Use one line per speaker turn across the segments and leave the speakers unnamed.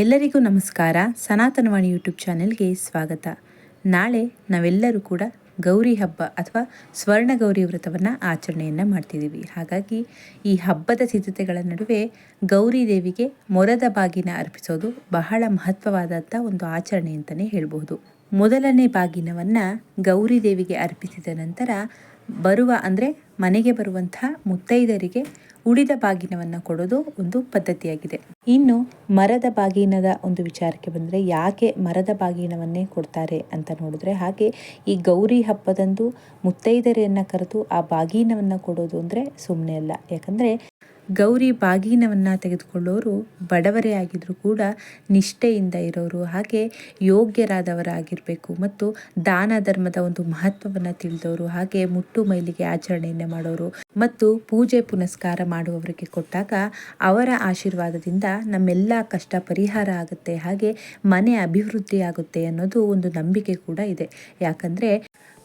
ಎಲ್ಲರಿಗೂ ನಮಸ್ಕಾರ. ಸನಾತನವಾಣಿ ಯೂಟ್ಯೂಬ್ ಚಾನೆಲ್ಗೆ ಸ್ವಾಗತ. ನಾಳೆ ನಾವೆಲ್ಲರೂ ಕೂಡ ಗೌರಿ ಹಬ್ಬ ಅಥವಾ ಸ್ವರ್ಣ ಗೌರಿ ವ್ರತವನ್ನು ಆಚರಣೆಯನ್ನು ಮಾಡ್ತಿದ್ದೀವಿ. ಹಾಗಾಗಿ ಈ ಹಬ್ಬದ ಸಿದ್ಧತೆಗಳ ನಡುವೆ ಗೌರಿ ದೇವಿಗೆ ಮೊರದ ಬಾಗಿನ ಅರ್ಪಿಸೋದು ಬಹಳ ಮಹತ್ವವಾದಂಥ ಒಂದು ಆಚರಣೆ ಅಂತಲೇ ಹೇಳಬಹುದು. ಮೊದಲನೇ ಬಾಗಿನವನ್ನು ಗೌರಿ ದೇವಿಗೆ ಅರ್ಪಿಸಿದ ನಂತರ ಬರುವ ಅಂದರೆ ಮನೆಗೆ ಬರುವಂಥ ಮುತ್ತೈದರಿಗೆ ಉಳಿದ ಬಾಗಿನವನ್ನು ಕೊಡೋದು ಒಂದು ಪದ್ಧತಿಯಾಗಿದೆ. ಇನ್ನು ಮರದ ಬಾಗಿನದ ಒಂದು ವಿಚಾರಕ್ಕೆ ಬಂದರೆ ಯಾಕೆ ಮರದ ಬಾಗಿನವನ್ನೇ ಕೊಡ್ತಾರೆ ಅಂತ ನೋಡಿದ್ರೆ ಹಾಗೆ ಈ ಗೌರಿ ಹಬ್ಬದಂದು ಮುತ್ತೈದೆಯರನ್ನು ಕರೆದು ಆ ಬಾಗಿನವನ್ನು ಕೊಡೋದು ಅಂದರೆ ಸುಮ್ಮನೆ ಅಲ್ಲ. ಯಾಕಂದರೆ ಗೌರಿ ಬಾಗಿನವನ್ನು ತೆಗೆದುಕೊಳ್ಳೋರು ಬಡವರೇ ಆಗಿದ್ದರೂ ಕೂಡ ನಿಷ್ಠೆಯಿಂದ ಇರೋರು. ಹಾಗೆ ಯೋಗ್ಯರಾದವರಾಗಿರಬೇಕು ಮತ್ತು ದಾನ ಧರ್ಮದ ಒಂದು ಮಹತ್ವವನ್ನು ತಿಳಿದವರು. ಹಾಗೆ ಮುಟ್ಟು ಮೈಲಿಗೆ ಆಚರಣೆಯನ್ನು ಮಾಡೋರು ಮತ್ತು ಪೂಜೆ ಪುನಸ್ಕಾರ ಮಾಡುವವರಿಗೆ ಕೊಟ್ಟಾಗ ಅವರ ಆಶೀರ್ವಾದದಿಂದ ನಮ್ಮೆಲ್ಲ ಕಷ್ಟ ಪರಿಹಾರ ಆಗುತ್ತೆ. ಹಾಗೆ ಮನೆ ಅಭಿವೃದ್ಧಿ ಆಗುತ್ತೆ ಅನ್ನೋದು ಒಂದು ನಂಬಿಕೆ ಕೂಡ ಇದೆ. ಯಾಕಂದರೆ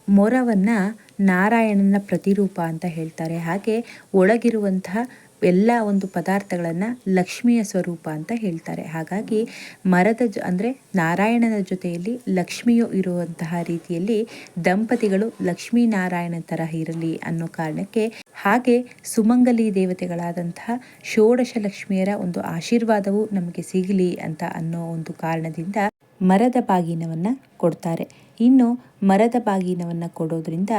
ಮೊರವನ್ನು ನಾರಾಯಣನ ಪ್ರತಿರೂಪ ಅಂತ ಹೇಳ್ತಾರೆ. ಹಾಗೆ ಒಳಗಿರುವಂತಹ ಎಲ್ಲ ಒಂದು ಪದಾರ್ಥಗಳನ್ನು ಲಕ್ಷ್ಮಿಯ ಸ್ವರೂಪ ಅಂತ ಹೇಳ್ತಾರೆ. ಹಾಗಾಗಿ ಮರದ ಜ, ಅಂದರೆ ನಾರಾಯಣನ ಜೊತೆಯಲ್ಲಿ ಲಕ್ಷ್ಮಿಯು ಇರುವಂತಹ ರೀತಿಯಲ್ಲಿ ದಂಪತಿಗಳು ಲಕ್ಷ್ಮೀ ನಾರಾಯಣ ತರಹ ಇರಲಿ ಅನ್ನೋ ಕಾರಣಕ್ಕೆ ಹಾಗೆ ಸುಮಂಗಲಿ ದೇವತೆಗಳಾದಂತಹ ಷೋಡಶ ಲಕ್ಷ್ಮಿಯರ ಒಂದು ಆಶೀರ್ವಾದವು ನಮಗೆ ಸಿಗಲಿ ಅಂತ ಅನ್ನೋ ಒಂದು ಕಾರಣದಿಂದ ಮರದ ಬಾಗಿನವನ್ನು ಕೊಡ್ತಾರೆ. ಇನ್ನು ಮರದ ಬಾಗಿನವನ್ನು ಕೊಡೋದ್ರಿಂದ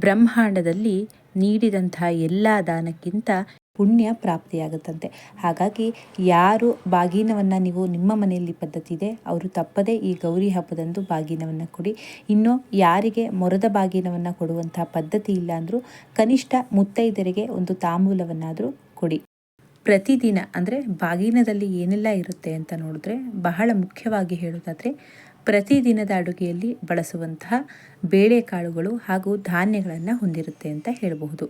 ಬ್ರಹ್ಮಾಂಡದಲ್ಲಿ ನೀಡಿದಂತಹ ಎಲ್ಲ ದಾನಕ್ಕಿಂತ ಪುಣ್ಯ ಪ್ರಾಪ್ತಿಯಾಗುತ್ತಂತೆ. ಹಾಗಾಗಿ ಯಾರು ಬಾಗಿನವನ್ನು ನೀವು ನಿಮ್ಮ ಮನೆಯಲ್ಲಿ ಪದ್ಧತಿ ಇದೆ ಅವರು ತಪ್ಪದೇ ಈ ಗೌರಿ ಹಬ್ಬದಂದು ಬಾಗಿನವನ್ನು ಕೊಡಿ. ಇನ್ನು ಯಾರಿಗೆ ಮೊರದ ಬಾಗಿನವನ್ನು ಕೊಡುವಂತಹ ಪದ್ಧತಿ ಇಲ್ಲ ಅಂದರೂ ಕನಿಷ್ಠ ಮುತ್ತೈದರಿಗೆ ಒಂದು ತಾಂಬೂಲವನ್ನಾದರೂ ಕೊಡಿ. ಪ್ರತಿದಿನ, ಅಂದರೆ ಬಾಗಿನದಲ್ಲಿ ಏನೆಲ್ಲ ಇರುತ್ತೆ ಅಂತ ನೋಡಿದ್ರೆ ಬಹಳ ಮುಖ್ಯವಾಗಿ ಹೇಳೋದಾದರೆ ಪ್ರತಿದಿನದ ಅಡುಗೆಯಲ್ಲಿ ಬಳಸುವಂತಹ ಬೇಳೆಕಾಳುಗಳು ಹಾಗೂ ಧಾನ್ಯಗಳನ್ನು ಹೊಂದಿರುತ್ತೆ ಅಂತ ಹೇಳಬಹುದು.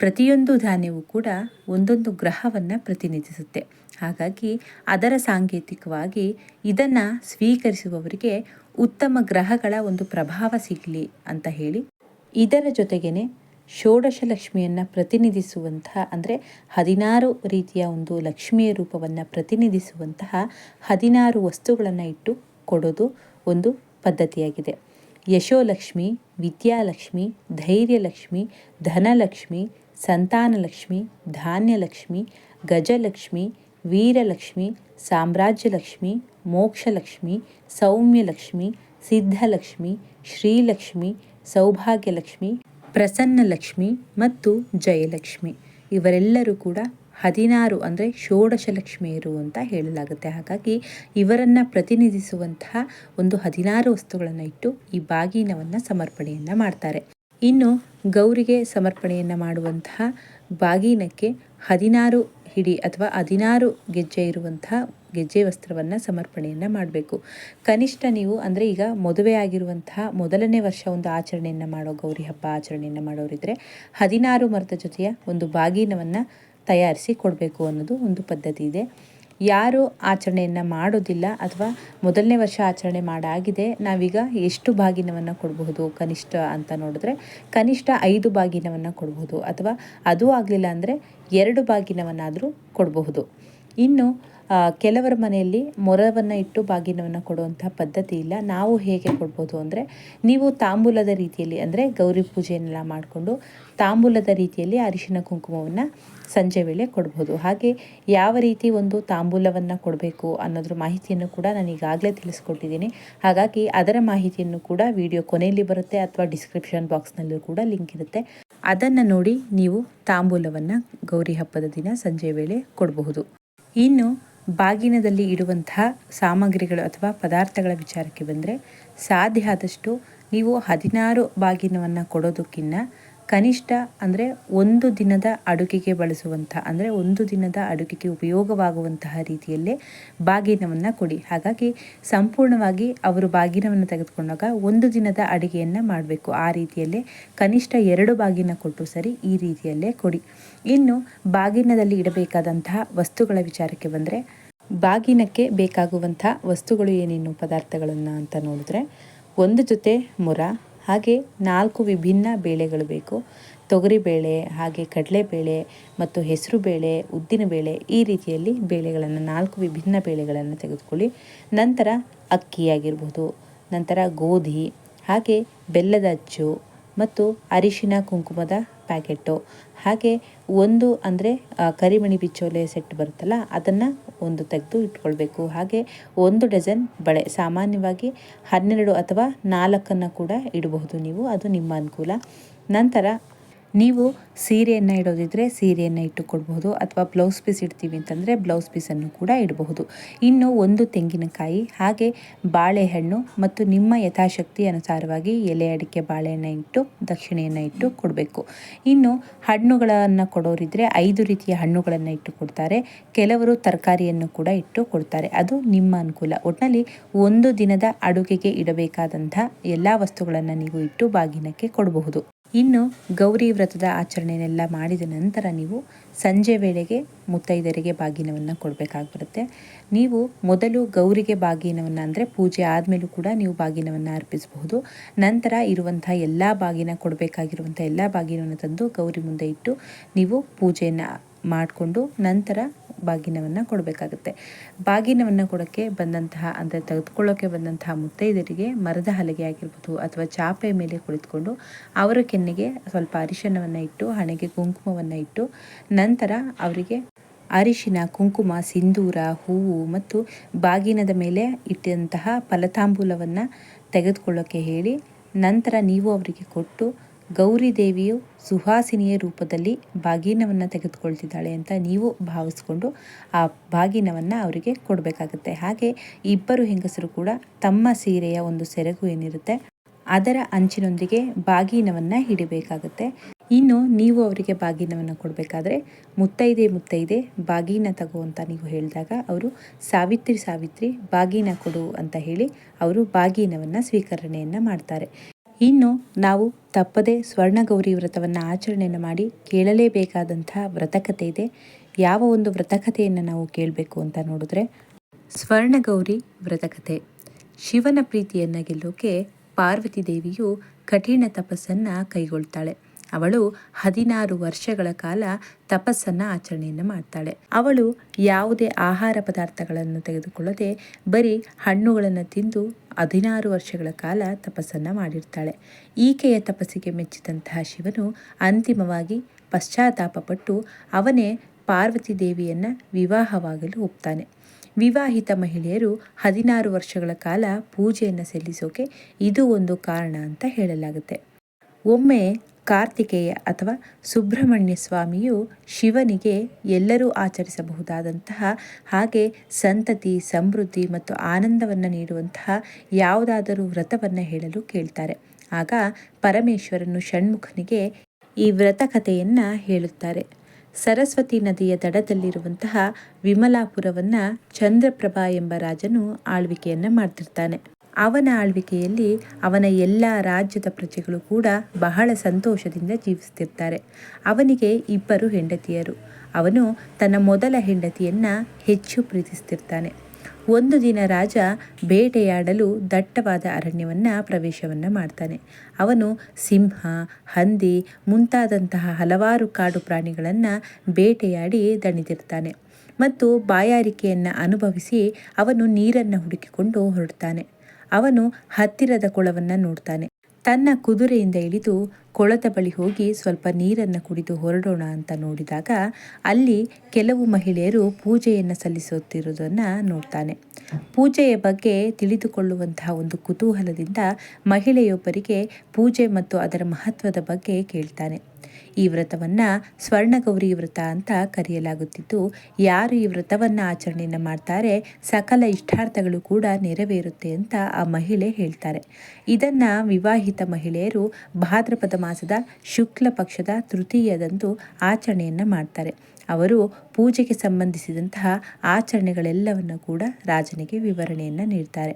ಪ್ರತಿಯೊಂದು ಧಾನ್ಯವೂ ಕೂಡ ಒಂದೊಂದು ಗ್ರಹವನ್ನು ಪ್ರತಿನಿಧಿಸುತ್ತೆ. ಹಾಗಾಗಿ ಅದರ ಸಾಂಕೇತಿಕವಾಗಿ ಇದನ್ನು ಸ್ವೀಕರಿಸುವವರಿಗೆ ಉತ್ತಮ ಗ್ರಹಗಳ ಒಂದು ಪ್ರಭಾವ ಸಿಗಲಿ ಅಂತ ಹೇಳಿ ಇದರ ಜೊತೆಗೇ ಷೋಡಶ ಲಕ್ಷ್ಮಿಯನ್ನು ಪ್ರತಿನಿಧಿಸುವಂತಹ ಅಂದರೆ ಹದಿನಾರು ರೀತಿಯ ಒಂದು ಲಕ್ಷ್ಮಿಯ ರೂಪವನ್ನು ಪ್ರತಿನಿಧಿಸುವಂತಹ ಹದಿನಾರು ವಸ್ತುಗಳನ್ನು ಇಟ್ಟು ಕೊಡೋದು ಒಂದು ಪದ್ಧತಿಯಾಗಿದೆ. ಯಶೋಲಕ್ಷ್ಮಿ, ವಿದ್ಯಾಲಕ್ಷ್ಮಿ, ಧೈರ್ಯಲಕ್ಷ್ಮಿ, ಧನಲಕ್ಷ್ಮಿ ಸಂತಾನಲಕ್ಷ್ಮಿ, ಧಾನ್ಯಲಕ್ಷ್ಮಿ, ಗಜಲಕ್ಷ್ಮಿ, ವೀರಲಕ್ಷ್ಮಿ, ಸಾಮ್ರಾಜ್ಯಲಕ್ಷ್ಮಿ, ಮೋಕ್ಷಲಕ್ಷ್ಮಿ, ಸೌಮ್ಯಲಕ್ಷ್ಮಿ, ಸಿದ್ಧಲಕ್ಷ್ಮಿ, ಶ್ರೀಲಕ್ಷ್ಮಿ, ಸೌಭಾಗ್ಯಲಕ್ಷ್ಮಿ, ಪ್ರಸನ್ನಲಕ್ಷ್ಮಿ ಮತ್ತು ಜಯಲಕ್ಷ್ಮಿ. ಇವರೆಲ್ಲರೂ ಕೂಡ ಹದಿನಾರು ಅಂದರೆ ಷೋಡಶಲಕ್ಷ್ಮಿಯರು ಅಂತ ಹೇಳಲಾಗುತ್ತೆ. ಹಾಗಾಗಿ ಇವರನ್ನು ಪ್ರತಿನಿಧಿಸುವಂತಹ ಒಂದು ಹದಿನಾರು ವಸ್ತುಗಳನ್ನು ಇಟ್ಟು ಈ ಬಾಗಿನವನ್ನು ಸಮರ್ಪಣೆಯನ್ನು ಮಾಡ್ತಾರೆ. ಇನ್ನು ಗೌರಿಗೆ ಸಮರ್ಪಣೆಯನ್ನು ಮಾಡುವಂತಹ ಬಾಗಿನಕ್ಕೆ ಹದಿನಾರು ಹಿಡಿ ಅಥವಾ ಹದಿನಾರು ಗೆಜ್ಜೆ ಇರುವಂತಹ ಗೆಜ್ಜೆ ವಸ್ತ್ರವನ್ನು ಸಮರ್ಪಣೆಯನ್ನು ಮಾಡಬೇಕು. ಕನಿಷ್ಠ ನೀವು ಅಂದರೆ ಈಗ ಮದುವೆ ಆಗಿರುವಂತಹ ಮೊದಲನೇ ವರ್ಷ ಒಂದು ಆಚರಣೆಯನ್ನು ಮಾಡೋ ಗೌರಿ ಹಬ್ಬ ಆಚರಣೆಯನ್ನು ಮಾಡೋರಿದ್ದರೆ ಹದಿನಾರು ಮರದ ಜೊತೆಯ ಒಂದು ಬಾಗಿನವನ್ನು ತಯಾರಿಸಿ ಕೊಡಬೇಕು ಅನ್ನೋದು ಒಂದು ಪದ್ಧತಿ ಇದೆ. ಯಾರು ಆಚರಣೆಯನ್ನು ಮಾಡೋದಿಲ್ಲ ಅಥವಾ ಮೊದಲನೇ ವರ್ಷ ಆಚರಣೆ ಮಾಡಾಗಿದೆ, ನಾವೀಗ ಎಷ್ಟು ಬಾಗಿನವನ್ನು ಕೊಡಬಹುದು? ಕನಿಷ್ಠ ಅಂತ ನೋಡಿದ್ರೆ ಕನಿಷ್ಠ ಐದು ಬಾಗಿನವನ್ನು ಕೊಡಬಹುದು ಅಥವಾ ಅದು ಆಗಲಿಲ್ಲ ಅಂದರೆ ಎರಡು ಬಾಗಿನವನ್ನಾದರೂ ಕೊಡಬಹುದು. ಇನ್ನು ಕೆಲವರ ಮನೆಯಲ್ಲಿ ಮೊರವನ್ನು ಇಟ್ಟು ಬಾಗಿನವನ್ನು ಕೊಡುವಂಥ ಪದ್ಧತಿ ಇಲ್ಲ. ನಾವು ಹೇಗೆ ಕೊಡ್ಬೋದು ಅಂದರೆ, ನೀವು ತಾಂಬೂಲದ ರೀತಿಯಲ್ಲಿ ಅಂದರೆ ಗೌರಿ ಪೂಜೆಯನ್ನೆಲ್ಲ ಮಾಡಿಕೊಂಡು ತಾಂಬೂಲದ ರೀತಿಯಲ್ಲಿ ಅರಿಶಿನ ಕುಂಕುಮವನ್ನು ಸಂಜೆ ವೇಳೆ ಕೊಡ್ಬೋದು. ಹಾಗೆ ಯಾವ ರೀತಿ ಒಂದು ತಾಂಬೂಲವನ್ನು ಕೊಡಬೇಕು ಅನ್ನೋದ್ರ ಮಾಹಿತಿಯನ್ನು ಕೂಡ ನಾನು ಈಗಾಗಲೇ ತಿಳಿಸ್ಕೊಟ್ಟಿದ್ದೀನಿ. ಹಾಗಾಗಿ ಅದರ ಮಾಹಿತಿಯನ್ನು ಕೂಡ ವಿಡಿಯೋ ಕೊನೆಯಲ್ಲಿ ಬರುತ್ತೆ ಅಥವಾ ಡಿಸ್ಕ್ರಿಪ್ಷನ್ ಬಾಕ್ಸ್ನಲ್ಲೂ ಕೂಡ ಲಿಂಕ್ ಇರುತ್ತೆ. ಅದನ್ನು ನೋಡಿ ನೀವು ತಾಂಬೂಲವನ್ನು ಗೌರಿ ಹಬ್ಬದ ದಿನ ಸಂಜೆ ವೇಳೆ ಕೊಡಬಹುದು. ಇನ್ನು ಬಾಗಿನದಲ್ಲಿ ಇಡುವಂತಹ ಸಾಮಗ್ರಿಗಳು ಅಥವಾ ಪದಾರ್ಥಗಳ ವಿಚಾರಕ್ಕೆ ಬಂದರೆ ಸಾಧ್ಯ ಆದಷ್ಟು ನೀವು ಹದಿನಾರು ಬಾಗಿನವನ್ನು ಕೊಡೋದಕ್ಕಿಂತ ಕನಿಷ್ಠ ಅಂದರೆ ಒಂದು ದಿನದ ಅಡುಗೆಗೆ ಬಳಸುವಂಥ, ಅಂದರೆ ಒಂದು ದಿನದ ಅಡುಗೆಗೆ ಉಪಯೋಗವಾಗುವಂತಹ ರೀತಿಯಲ್ಲೇ ಬಾಗಿನವನ್ನು ಕೊಡಿ. ಹಾಗಾಗಿ ಸಂಪೂರ್ಣವಾಗಿ ಅವರು ಬಾಗಿನವನ್ನು ತೆಗೆದುಕೊಂಡಾಗ ಒಂದು ದಿನದ ಅಡುಗೆಯನ್ನು ಮಾಡಬೇಕು. ಆ ರೀತಿಯಲ್ಲೇ ಕನಿಷ್ಠ ಎರಡು ಬಾಗಿನ ಕೊಟ್ಟು ಸರಿ ಈ ರೀತಿಯಲ್ಲೇ ಕೊಡಿ. ಇನ್ನು ಬಾಗಿನದಲ್ಲಿ ಇಡಬೇಕಾದಂತಹ ವಸ್ತುಗಳ ವಿಚಾರಕ್ಕೆ ಬಂದರೆ ಬಾಗಿನಕ್ಕೆ ಬೇಕಾಗುವಂಥ ವಸ್ತುಗಳು ಏನೇನು ಪದಾರ್ಥಗಳನ್ನು ಅಂತ ನೋಡಿದ್ರೆ ಒಂದು ಜೊತೆ ಮೊರ ಹಾಗೆ ನಾಲ್ಕು ವಿಭಿನ್ನ ಬೇಳೆಗಳು ಬೇಕು. ತೊಗರಿಬೇಳೆ ಹಾಗೆ ಕಡಲೆಬೇಳೆ ಮತ್ತು ಹೆಸರು ಬೇಳೆ, ಉದ್ದಿನ ಬೇಳೆ ಈ ರೀತಿಯಲ್ಲಿ ಬೇಳೆಗಳನ್ನು ನಾಲ್ಕು ವಿಭಿನ್ನ ಬೇಳೆಗಳನ್ನು ತೆಗೆದುಕೊಳ್ಳಿ. ನಂತರ ಅಕ್ಕಿ ಆಗಿರ್ಬೋದು ನಂತರ ಗೋಧಿ, ಹಾಗೆ ಬೆಲ್ಲದ ಅಚ್ಚು ಮತ್ತು ಅರಿಶಿನ ಕುಂಕುಮದ ಪ್ಯಾಕೆಟ್ಟು, ಹಾಗೆ ಒಂದು ಅಂದರೆ ಕರಿಮಣಿ ಬಿಚ್ಚೋಲೆ ಸೆಟ್ ಬರುತ್ತಲ್ಲ, ಅದನ್ನು ಒಂದು ತೆಗೆದು ಇಟ್ಕೊಳ್ಬೇಕು. ಹಾಗೆ ಒಂದು ಡಜನ್ ಬಳೆ, ಸಾಮಾನ್ಯವಾಗಿ ಹನ್ನೆರಡು ಅಥವಾ ನಾಲ್ಕನ್ನು ಕೂಡ ಇಡಬಹುದು ನೀವು, ಅದು ನಿಮ್ಮ ಅನುಕೂಲ. ನಂತರ ನೀವು ಸೀರೆಯನ್ನು ಇಡೋದಿದ್ರೆ ಸೀರೆಯನ್ನು ಇಟ್ಟುಕೊಡ್ಬಹುದು ಅಥವಾ ಬ್ಲೌಸ್ ಪೀಸ್ ಇಡ್ತೀವಿ ಅಂತಂದರೆ ಬ್ಲೌಸ್ ಪೀಸನ್ನು ಕೂಡ ಇಡಬಹುದು. ಇನ್ನು ಒಂದು ತೆಂಗಿನಕಾಯಿ, ಹಾಗೆ ಬಾಳೆಹಣ್ಣು ಮತ್ತು ನಿಮ್ಮ ಯಥಾಶಕ್ತಿ ಅನುಸಾರವಾಗಿ ಎಲೆ ಅಡಿಕೆ ಬಾಳೆಹಣ್ಣು ಇಟ್ಟು, ದಕ್ಷಿಣೆಯನ್ನು ಇಟ್ಟು ಕೊಡಬೇಕು. ಇನ್ನು ಹಣ್ಣುಗಳನ್ನು ಕೊಡೋರಿದ್ರೆ ಐದು ರೀತಿಯ ಹಣ್ಣುಗಳನ್ನು ಇಟ್ಟು ಕೊಡ್ತಾರೆ ಕೆಲವರು ತರಕಾರಿಯನ್ನು ಕೂಡ ಇಟ್ಟು ಕೊಡ್ತಾರೆ ಅದು ನಿಮ್ಮ ಅನುಕೂಲ. ಒಟ್ಟಿನಲ್ಲಿ ಒಂದು ದಿನದ ಅಡುಗೆಗೆ ಇಡಬೇಕಾದಂಥ ಎಲ್ಲ ವಸ್ತುಗಳನ್ನು ನೀವು ಇಟ್ಟು ಬಾಗಿನಕ್ಕೆ ಕೊಡಬಹುದು. ಇನ್ನು ಗೌರಿ ವ್ರತದ ಆಚರಣೆಯನ್ನೆಲ್ಲ ಮಾಡಿದ ನಂತರ ನೀವು ಸಂಜೆ ವೇಳೆಗೆ ಮುತ್ತೈದರಿಗೆ ಬಾಗಿನವನ್ನು ಕೊಡಬೇಕಾಗಿ ಬರುತ್ತೆ ನೀವು ಮೊದಲು ಗೌರಿಗೆ ಬಾಗಿನವನ್ನು ಅಂದರೆ ಪೂಜೆ ಆದಮೇಲೂ ಕೂಡ ನೀವು ಬಾಗಿನವನ್ನು ಅರ್ಪಿಸಬಹುದು. ನಂತರ ಇರುವಂಥ ಎಲ್ಲ ಬಾಗಿನ ಕೊಡಬೇಕಾಗಿರುವಂಥ ಎಲ್ಲ ಬಾಗಿನವನ್ನು ತಂದು ಗೌರಿ ಮುಂದೆ ಇಟ್ಟು ನೀವು ಪೂಜೆಯನ್ನು ಮಾಡಿಕೊಂಡು ನಂತರ ಬಾಗಿನವನ್ನು ಕೊಡಬೇಕಾಗುತ್ತೆ. ಬಾಗಿನವನ್ನು ಕೊಡೋಕ್ಕೆ ಬಂದಂತಹ, ಅಂದರೆ ತೆಗೆದುಕೊಳ್ಳೋಕ್ಕೆ ಬಂದಂತಹ ಮುತ್ತೈದರಿಗೆ ಮರದ ಹಲಗೆ ಆಗಿರ್ಬೋದು ಅಥವಾ ಚಾಪೆ ಮೇಲೆ ಕುಳಿತುಕೊಂಡು ಅವರ ಕೆನ್ನೆಗೆ ಸ್ವಲ್ಪ ಅರಿಶಿನವನ್ನು ಇಟ್ಟು, ಹಣೆಗೆ ಕುಂಕುಮವನ್ನು ಇಟ್ಟು, ನಂತರ ಅವರಿಗೆ ಅರಿಶಿನ ಕುಂಕುಮ, ಸಿಂಧೂರ, ಹೂವು ಮತ್ತು ಬಾಗಿನದ ಮೇಲೆ ಇಟ್ಟಂತಹ ಫಲತಾಂಬೂಲವನ್ನು ತೆಗೆದುಕೊಳ್ಳೋಕ್ಕೆ ಹೇಳಿ ನಂತರ ನೀವು ಅವರಿಗೆ ಕೊಟ್ಟು ಗೌರಿ ದೇವಿಯು ಸುಹಾಸಿನಿಯ ರೂಪದಲ್ಲಿ ಬಾಗಿನವನ್ನು ತೆಗೆದುಕೊಳ್ತಿದ್ದಾಳೆ ಅಂತ ನೀವು ಭಾವಿಸ್ಕೊಂಡು ಆ ಬಾಗಿನವನ್ನು ಅವರಿಗೆ ಕೊಡಬೇಕಾಗುತ್ತೆ. ಹಾಗೆ ಇಬ್ಬರು ಹೆಂಗಸರು ಕೂಡ ತಮ್ಮ ಸೀರೆಯ ಒಂದು ಸೆರಗು ಏನಿರುತ್ತೆ, ಅದರ ಅಂಚಿನೊಂದಿಗೆ ಬಾಗಿನವನ್ನು ಹಿಡಿಬೇಕಾಗುತ್ತೆ. ಇನ್ನು ನೀವು ಅವರಿಗೆ ಬಾಗಿನವನ್ನು ಕೊಡಬೇಕಾದ್ರೆ ಮುತ್ತೈದೆ ಮುತ್ತೈದೆ ಬಾಗಿನ ತಗೋ ಅಂತ ನೀವು ಹೇಳಿದಾಗ ಅವರು ಸಾವಿತ್ರಿ ಸಾವಿತ್ರಿ ಬಾಗಿನ ಕೊಡು ಅಂತ ಹೇಳಿ ಅವರು ಬಾಗಿನವನ್ನು ಸ್ವೀಕರಣೆಯನ್ನು ಮಾಡ್ತಾರೆ. ಇನ್ನು ನಾವು ತಪ್ಪದೆ ಸ್ವರ್ಣಗೌರಿ ವ್ರತವನ್ನು ಆಚರಣೆಯನ್ನು ಮಾಡಿ ಕೇಳಲೇಬೇಕಾದಂಥ ವ್ರತಕತೆ ಇದೆ. ಯಾವ ಒಂದು ವ್ರತಕಥೆಯನ್ನು ನಾವು ಕೇಳಬೇಕು ಅಂತ ನೋಡಿದ್ರೆ ಸ್ವರ್ಣಗೌರಿ ವ್ರತಕಥೆ ಶಿವನ ಪ್ರೀತಿಯನ್ನು ಗೆಲ್ಲೋಕೆ ಪಾರ್ವತಿ ದೇವಿಯು ಕಠಿಣ ತಪಸ್ಸನ್ನು ಕೈಗೊಳ್ತಾಳೆ. ಅವಳು ಹದಿನಾರು ವರ್ಷಗಳ ಕಾಲ ತಪಸ್ಸನ್ನು ಆಚರಣೆಯನ್ನು ಮಾಡ್ತಾಳೆ. ಅವಳು ಯಾವುದೇ ಆಹಾರ ಪದಾರ್ಥಗಳನ್ನು ತೆಗೆದುಕೊಳ್ಳದೆ ಬರೀ ಹಣ್ಣುಗಳನ್ನು ತಿಂದು ಹದಿನಾರು ವರ್ಷಗಳ ಕಾಲ ತಪಸ್ಸನ್ನು ಮಾಡಿರ್ತಾಳೆ. ಈಕೆಯ ತಪಸ್ಸಿಗೆ ಮೆಚ್ಚಿದಂತಹ ಶಿವನು ಅಂತಿಮವಾಗಿ ಪಶ್ಚಾತ್ತಾಪಪಟ್ಟು ಅವನೇ ಪಾರ್ವತಿ ದೇವಿಯನ್ನು ವಿವಾಹವಾಗಲು ಒಪ್ತಾನೆ. ವಿವಾಹಿತ ಮಹಿಳೆಯರು ಹದಿನಾರು ವರ್ಷಗಳ ಕಾಲ ಪೂಜೆಯನ್ನು ಸಲ್ಲಿಸೋಕೆ ಇದು ಒಂದು ಕಾರಣ ಅಂತ ಹೇಳಲಾಗುತ್ತೆ. ಒಮ್ಮೆ ಕಾರ್ತಿಕೇಯ ಅಥವಾ ಸುಬ್ರಹ್ಮಣ್ಯ ಸ್ವಾಮಿಯು ಶಿವನಿಗೆ ಎಲ್ಲರೂ ಆಚರಿಸಬಹುದಾದಂತಹ ಹಾಗೆ ಸಂತತಿ, ಸಮೃದ್ಧಿ ಮತ್ತು ಆನಂದವನ್ನು ನೀಡುವಂತಹ ಯಾವುದಾದರೂ ವ್ರತವನ್ನು ಹೇಳಲು ಕೇಳ್ತಾರೆ. ಆಗ ಪರಮೇಶ್ವರನು ಷಣ್ಮುಖನಿಗೆ ಈ ವ್ರತ ಕಥೆಯನ್ನು ಹೇಳುತ್ತಾರೆ. ಸರಸ್ವತಿ ನದಿಯ ದಡದಲ್ಲಿರುವಂತಹ ವಿಮಲಾಪುರವನ್ನು ಚಂದ್ರಪ್ರಭಾ ಎಂಬ ರಾಜನು ಆಳ್ವಿಕೆಯನ್ನು ಮಾಡ್ತಿರ್ತಾನೆ. ಅವನ ಆಳ್ವಿಕೆಯಲ್ಲಿ ಅವನ ಎಲ್ಲ ರಾಜ್ಯದ ಪ್ರಜೆಗಳು ಕೂಡ ಬಹಳ ಸಂತೋಷದಿಂದ ಜೀವಿಸ್ತಿರ್ತಾರೆ ಅವನಿಗೆ ಇಬ್ಬರು ಹೆಂಡತಿಯರು. ಅವನು ತನ್ನ ಮೊದಲ ಹೆಂಡತಿಯನ್ನು ಹೆಚ್ಚು ಪ್ರೀತಿಸ್ತಿರ್ತಾನೆ ಒಂದು ದಿನ ರಾಜ ಬೇಟೆಯಾಡಲು ದಟ್ಟವಾದ ಅರಣ್ಯವನ್ನು ಪ್ರವೇಶವನ್ನು ಮಾಡ್ತಾನೆ. ಅವನು ಸಿಂಹ, ಹಂದಿ ಮುಂತಾದಂತಹ ಹಲವಾರು ಕಾಡು ಪ್ರಾಣಿಗಳನ್ನು ಬೇಟೆಯಾಡಿ ದಣಿದಿರ್ತಾನೆ. ಮತ್ತು ಬಾಯಾರಿಕೆಯನ್ನು ಅನುಭವಿಸಿ ಅವನು ನೀರನ್ನು ಹುಡುಕಿಕೊಂಡು ಹೊರಡ್ತಾನೆ. ಅವನು ಹತ್ತಿರದ ಕೊಳವನ್ನು ನೋಡ್ತಾನೆ. ತನ್ನ ಕುದುರೆಯಿಂದ ಇಳಿದು ಕೊಳದ ಬಳಿ ಹೋಗಿ ಸ್ವಲ್ಪ ನೀರನ್ನು ಕುಡಿದು ಹೊರಡೋಣ ಅಂತ ನೋಡಿದಾಗ ಅಲ್ಲಿ ಕೆಲವು ಮಹಿಳೆಯರು ಪೂಜೆಯನ್ನು ಸಲ್ಲಿಸುತ್ತಿರುವುದನ್ನು ನೋಡ್ತಾನೆ. ಪೂಜೆಯ ಬಗ್ಗೆ ತಿಳಿದುಕೊಳ್ಳುವಂತಹ ಒಂದು ಕುತೂಹಲದಿಂದ ಮಹಿಳೆಯೊಬ್ಬರಿಗೆ ಪೂಜೆ ಮತ್ತು ಅದರ ಮಹತ್ವದ ಬಗ್ಗೆ ಕೇಳ್ತಾನೆ. ಈ ವ್ರತವನ್ನು ಸ್ವರ್ಣಗೌರಿ ವ್ರತ ಅಂತ ಕರೆಯಲಾಗುತ್ತಿದ್ದು ಯಾರು ಈ ವ್ರತವನ್ನು ಆಚರಣೆಯನ್ನು ಮಾಡ್ತಾರೆ, ಸಕಲ ಇಷ್ಟಾರ್ಥಗಳು ಕೂಡ ನೆರವೇರುತ್ತೆ ಅಂತ ಆ ಮಹಿಳೆ ಹೇಳ್ತಾರೆ. ಇದನ್ನು ವಿವಾಹಿತ ಮಹಿಳೆಯರು ಭಾದ್ರಪದ ಮಾಸದ ಶುಕ್ಲ ಪಕ್ಷದ ತೃತೀಯದಂದು ಆಚರಣೆಯನ್ನು ಮಾಡ್ತಾರೆ. ಅವರು ಪೂಜೆಗೆ ಸಂಬಂಧಿಸಿದಂತಹ ಆಚರಣೆಗಳೆಲ್ಲವನ್ನು ಕೂಡ ರಾಜನಿಗೆ ವಿವರಣೆಯನ್ನು ನೀಡ್ತಾರೆ.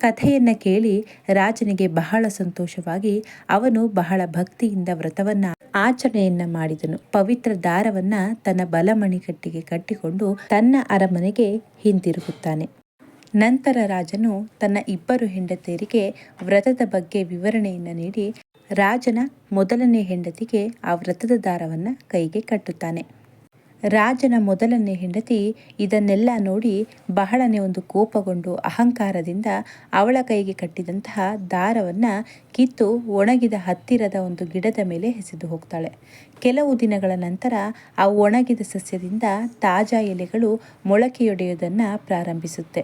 ಕಥೆಯನ್ನು ಕೇಳಿ ರಾಜನಿಗೆ ಬಹಳ ಸಂತೋಷವಾಗಿ ಅವನು ಬಹಳ ಭಕ್ತಿಯಿಂದ ವ್ರತವನ್ನು ಆಚರಣೆಯನ್ನ ಮಾಡಿದನು. ಪವಿತ್ರ ದಾರವನ್ನ ತನ್ನ ಬಲಮಣಿಕಟ್ಟಿಗೆ ಕಟ್ಟಿಕೊಂಡು ತನ್ನ ಅರಮನೆಗೆ ಹಿಂತಿರುಗುತ್ತಾನೆ ನಂತರ ರಾಜನು ತನ್ನ ಇಬ್ಬರು ಹೆಂಡತಿಯರಿಗೆ ವ್ರತದ ಬಗ್ಗೆ ವಿವರಣೆಯನ್ನು ನೀಡಿ ರಾಜನ ಮೊದಲನೇ ಹೆಂಡತಿಗೆ ಆ ವ್ರತದ ದಾರವನ್ನು ಕೈಗೆ ಕಟ್ಟುತ್ತಾನೆ. ರಾಜನ ಮೊದಲನೇ ಹೆಂಡತಿ ಇದನ್ನೆಲ್ಲ ನೋಡಿ ಬಹಳನೇ ಒಂದು ಕೋಪಗೊಂಡು ಅಹಂಕಾರದಿಂದ ಅವಳ ಕೈಗೆ ಕಟ್ಟಿದಂತಹ ದಾರವನ್ನು ಕಿತ್ತು ಒಣಗಿದ ಹತ್ತಿರದ ಒಂದು ಗಿಡದ ಮೇಲೆ ಎಸೆದು ಹೋಗ್ತಾಳೆ. ಕೆಲವು ದಿನಗಳ ನಂತರ ಆ ಒಣಗಿದ ಸಸ್ಯದಿಂದ ತಾಜಾ ಎಲೆಗಳು ಮೊಳಕೆಯೊಡೆಯುವುದನ್ನು ಪ್ರಾರಂಭಿಸುತ್ತೆ.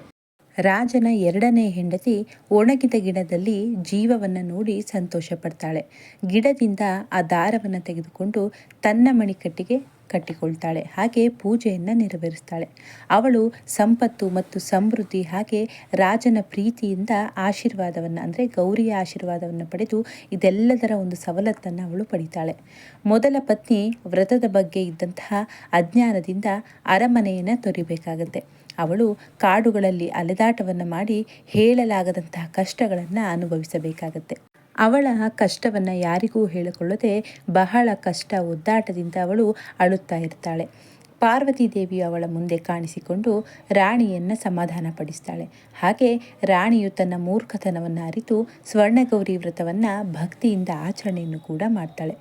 ರಾಜನ ಎರಡನೇ ಹೆಂಡತಿ ಒಣಗಿದ ಗಿಡದಲ್ಲಿ ಜೀವವನ್ನು ನೋಡಿ ಸಂತೋಷ ಪಡ್ತಾಳೆ ಗಿಡದಿಂದ ಆ ದಾರವನ್ನು ತೆಗೆದುಕೊಂಡು ತನ್ನ ಮಣಿಕಟ್ಟಿಗೆ ಕಟ್ಟಿಕೊಳ್ತಾಳೆ. ಹಾಗೆ ಪೂಜೆಯನ್ನು ನೆರವೇರಿಸ್ತಾಳೆ. ಅವಳು ಸಂಪತ್ತು ಮತ್ತು ಸಮೃದ್ಧಿ, ಹಾಗೆ ರಾಜನ ಪ್ರೀತಿಯಿಂದ ಆಶೀರ್ವಾದವನ್ನು, ಅಂದರೆ ಗೌರಿಯ ಆಶೀರ್ವಾದವನ್ನು ಪಡೆದು ಇದೆಲ್ಲದರ ಒಂದು ಸವಲತ್ತನ್ನು ಅವಳು ಪಡಿತಾಳೆ. ಮೊದಲ ಪತ್ನಿ ವ್ರತದ ಬಗ್ಗೆ ಇದ್ದಂತಹ ಅಜ್ಞಾನದಿಂದ ಅರಮನೆಯನ್ನು ತೊರಿಬೇಕಾಗತ್ತೆ. ಅವಳು ಕಾಡುಗಳಲ್ಲಿ ಅಲೆದಾಟವನ್ನು ಮಾಡಿ ಹೇಳಲಾಗದಂತಹ ಕಷ್ಟಗಳನ್ನು ಅನುಭವಿಸಬೇಕಾಗತ್ತೆ. ಅವಳ ಕಷ್ಟವನ್ನು ಯಾರಿಗೂ ಹೇಳಿಕೊಳ್ಳದೆ ಬಹಳ ಕಷ್ಟ ಒದ್ದಾಟದಿಂದ ಅವಳು ಅಳುತ್ತಾ ಇರ್ತಾಳೆ. ಪಾರ್ವತಿ ದೇವಿ ಅವಳ ಮುಂದೆ ಕಾಣಿಸಿಕೊಂಡು ರಾಣಿಯನ್ನು ಸಮಾಧಾನಪಡಿಸ್ತಾಳೆ. ಹಾಗೆ ರಾಣಿಯು ತನ್ನ ಮೂರ್ಖತನವನ್ನು ಅರಿತು ಸ್ವರ್ಣಗೌರಿ ವ್ರತವನ್ನು ಭಕ್ತಿಯಿಂದ ಆಚರಣೆಯನ್ನು ಕೂಡ ಮಾಡ್ತಾಳೆ.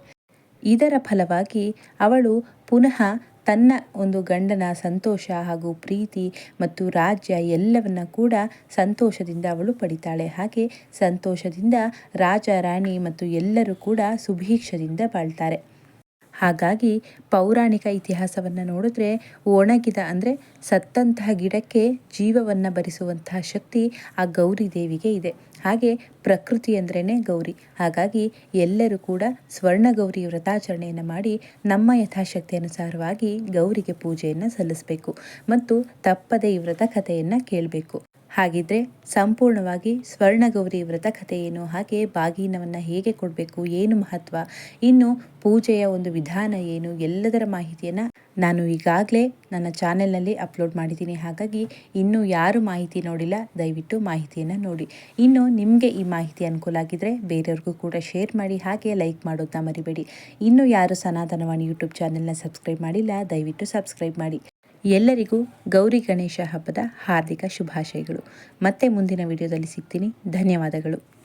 ಇದರ ಫಲವಾಗಿ ಅವಳು ಪುನಃ ತನ್ನ ಒಂದು ಗಂಡನ ಸಂತೋಷ ಹಾಗೂ ಪ್ರೀತಿ ಮತ್ತು ರಾಜ್ಯ ಎಲ್ಲವನ್ನ ಕೂಡ ಸಂತೋಷದಿಂದ ಅವಳು ಪಡಿತಾಳೆ. ಹಾಗೆ ಸಂತೋಷದಿಂದ ರಾಜ, ರಾಣಿ ಮತ್ತು ಎಲ್ಲರೂ ಕೂಡ ಸುಭೀಕ್ಷದಿಂದ ಬಾಳ್ತಾರೆ. ಹಾಗಾಗಿ ಪೌರಾಣಿಕ ಇತಿಹಾಸವನ್ನು ನೋಡಿದ್ರೆ ಒಣಗಿದ ಅಂದರೆ ಸತ್ತಂತಹ ಗಿಡಕ್ಕೆ ಜೀವವನ್ನು ಭರಿಸುವಂತಹ ಶಕ್ತಿ ಆ ಗೌರಿ ದೇವಿಗೆ ಇದೆ. ಹಾಗೆ ಪ್ರಕೃತಿ ಅಂದ್ರೇ ಗೌರಿ. ಹಾಗಾಗಿ ಎಲ್ಲರೂ ಕೂಡ ಸ್ವರ್ಣ ಗೌರಿ ವ್ರತಾಚರಣೆಯನ್ನು ಮಾಡಿ ನಮ್ಮ ಯಥಾಶಕ್ತಿ ಅನುಸಾರವಾಗಿ ಗೌರಿಗೆ ಪೂಜೆಯನ್ನು ಸಲ್ಲಿಸಬೇಕು. ಮತ್ತು ತಪ್ಪದೇ ಈ ವ್ರತ ಕಥೆಯನ್ನು ಕೇಳಬೇಕು. ಹಾಗಿದ್ರೆ ಸಂಪೂರ್ಣವಾಗಿ ಸ್ವರ್ಣಗೌರಿ ವ್ರತ ಕಥೆ ಏನು? ಹಾಗೆ ಬಾಗಿನವನ್ನು ಹೇಗೆ ಕೊಡಬೇಕು? ಏನು ಮಹತ್ವ? ಇನ್ನು ಪೂಜೆಯ ಒಂದು ವಿಧಾನ ಏನು? ಎಲ್ಲದರ ಮಾಹಿತಿಯನ್ನು ನಾನು ಈಗಾಗಲೇ ನನ್ನ ಚಾನೆಲ್ನಲ್ಲಿ ಅಪ್ಲೋಡ್ ಮಾಡಿದ್ದೀನಿ. ಹಾಗಾಗಿ ಇನ್ನೂ ಯಾರು ಮಾಹಿತಿ ನೋಡಿಲ್ಲ, ದಯವಿಟ್ಟು ಮಾಹಿತಿಯನ್ನು ನೋಡಿ. ಇನ್ನು ನಿಮಗೆ ಈ ಮಾಹಿತಿ ಅನುಕೂಲ ಆಗಿದ್ದರೆ ಬೇರೆಯವ್ರಿಗೂ ಕೂಡ ಶೇರ್ ಮಾಡಿ, ಹಾಗೆ ಲೈಕ್ ಮಾಡೋದನ್ನ ಮರಿಬೇಡಿ. ಇನ್ನು ಯಾರು ಸನಾತನವಾಣಿ ಯೂಟ್ಯೂಬ್ ಚಾನೆಲ್ನ ಸಬ್ಸ್ಕ್ರೈಬ್ ಮಾಡಿಲ್ಲ, ದಯವಿಟ್ಟು ಸಬ್ಸ್ಕ್ರೈಬ್ ಮಾಡಿ. ಎಲ್ಲರಿಗೂ ಗೌರಿ ಗಣೇಶ ಹಬ್ಬದ ಹಾರ್ದಿಕ ಶುಭಾಶಯಗಳು. ಮತ್ತೆ ಮುಂದಿನ ವಿಡಿಯೋದಲ್ಲಿ ಸಿಗ್ತೀನಿ. ಧನ್ಯವಾದಗಳು.